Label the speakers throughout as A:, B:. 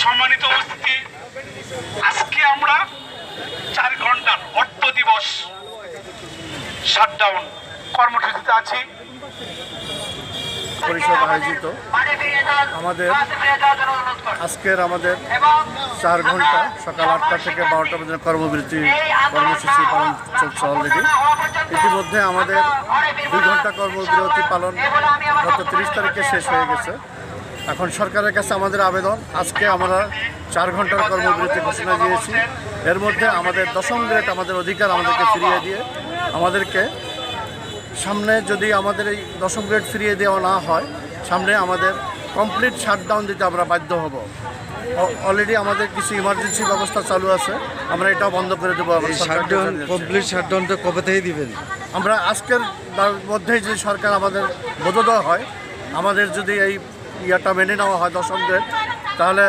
A: সম্মানিত উপস্থিতি আজকে আমরা চার ঘণ্টার অর্থ দিবস শাটডাউন কর্মসূচিতে আছি।
B: পরিষদ আয়োজিত। আমাদের আজকের আমাদের চার ঘণ্টা, সকাল আটটা থেকে বারোটা পর্যন্ত কর্মবিরতি, কর্মসূচি পালন চলছে অলরেডি ইতিমধ্যে আমাদের দুই ঘণ্টা কর্মবিরতি পালন গত তিরিশ তারিখে শেষ হয়ে গেছে। এখন সরকারের কাছে আমাদের আবেদন, আজকে আমরা চার ঘণ্টার কর্মবিরতি ঘোষণা দিয়েছি। এর মধ্যে আমাদের দশম গ্রেড আমাদের অধিকার আমাদেরকে ফিরিয়ে দিয়ে আমাদেরকে সামনে যদি আমাদের এই দশম গ্রেড ফিরিয়ে দেওয়া না হয় সামনে আমাদের কমপ্লিট শাটডাউন দিতে আমরা বাধ্য হব। অলরেডি আমাদের কিছু ইমার্জেন্সি ব্যবস্থা চালু আছে আমরা এটাও বন্ধ করে দেবো
C: শাটডাউন কমপ্লিট শাটডাউনটা কবে থেকে দিবেন?
B: আমরা আজকের মধ্যেই যদি সরকার আমাদের বোধোদয় হয় আমাদের যদি এই ইয়াটা মেনে নেওয়া হয় দশম গ্রেড তাহলে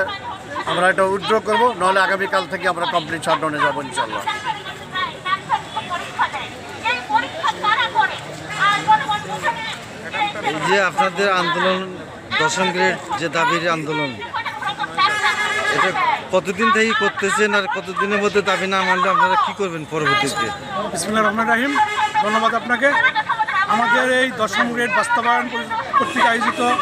B: আমরা এটা উইথড্র করব নাহলে আগামীকাল থেকে আমরা কমপ্লিট শাটডাউনে যাব ইনশাল্লাহ
C: যে আপনাদের আন্দোলন, দশম গ্রেড যে দাবির আন্দোলন, এটা কতদিন থেকে করতেছেন আর কতদিনের মধ্যে দাবি না মানলে আপনারা কি করবেন পরবর্তীতে?
D: বিসমুল্লাহ রহমান রাহিম। ধন্যবাদ আপনাকে। আমাদের এই দশম গ্রেড বাস্তবায়ন কর- কর্তৃক আয়োজিত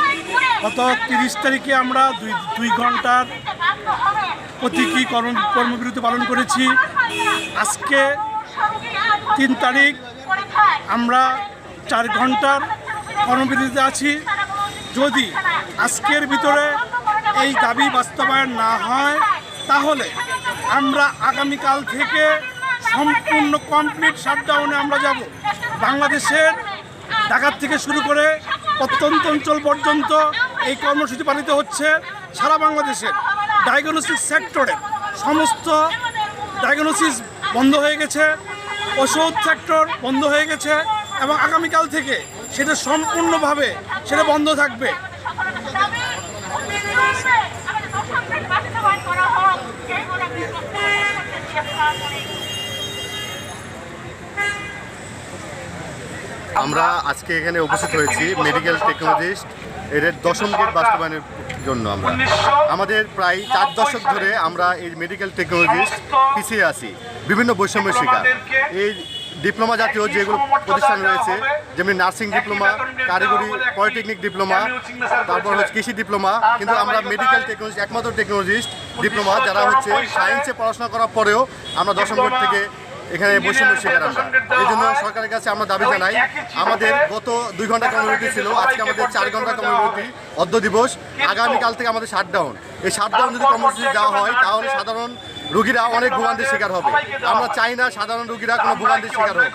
D: গত তিরিশ তারিখে আমরা দুই দুই ঘণ্টার প্রতীকী কর্ম, কর্মবিরতি পালন করেছি। আজকে তিন তারিখ, আমরা চার ঘণ্টার কর্মবিরতিতে আছি। যদি আজকের ভিতরে এই দাবি বাস্তবায়ন না হয়, তাহলে আমরা আগামীকাল থেকে সম্পূর্ণ কমপ্লিট শাটডাউনে আমরা যাব। বাংলাদেশের ঢাকার থেকে শুরু করে প্রত্যন্ত অঞ্চল পর্যন্ত এই কর্মসূচি পালিত হচ্ছে সারা বাংলাদেশের ডায়াগনোসিস সেক্টরে সমস্ত ডায়াগনোসিস বন্ধ হয়ে গেছে, ওষুধ সেক্টর বন্ধ হয়ে গেছে এবং আগামীকাল থেকে সেটা সম্পূর্ণভাবে সেটা বন্ধ থাকবে।
B: আমরা আজকে এখানে উপস্থিত হয়েছি মেডিকেল টেকনোলজিস্ট এর দশম গ্রেড বাস্তবায়নের জন্য আমরা। আমাদের প্রায় চার দশক ধরে আমরা এই মেডিকেল টেকনোলজিস্ট পিছিয়ে আছি, বিভিন্ন বৈষম্যের শিকার। এই ডিপ্লোমা জাতীয় যেগুলো প্রতিষ্ঠান রয়েছে, যেমনি নার্সিং ডিপ্লোমা, কারিগরি, পলিটেকনিক ডিপ্লোমা, তারপর হচ্ছে কৃষি ডিপ্লোমা, কিন্তু আমরা মেডিকেল টেকনোলজি একমাত্র টেকনোলজিস্ট ডিপ্লোমা, যারা হচ্ছে সায়েন্সে পড়াশোনা করার পরেও আমরা দশম বোর্ড থেকে এখানে বৈষম্য শিকার আমরা এই জন্য সরকারের কাছে আমরা দাবি জানাই, আমাদের গত দুই ঘণ্টা কর্মবিরতি ছিল, আজকে আমাদের চার ঘণ্টা কর্মবিরতি অর্ধ দিবস, আগামীকাল থেকে আমাদের শাটডাউন এই শাটডাউন যদি কর্মসূচি দেওয়া হয়, তাহলে সাধারণ রুগীরা অনেক ভোগান্তির শিকার হবে। আমরা চাই না সাধারণ রুগীরা কোনো ভোগান্তির শিকার হোক।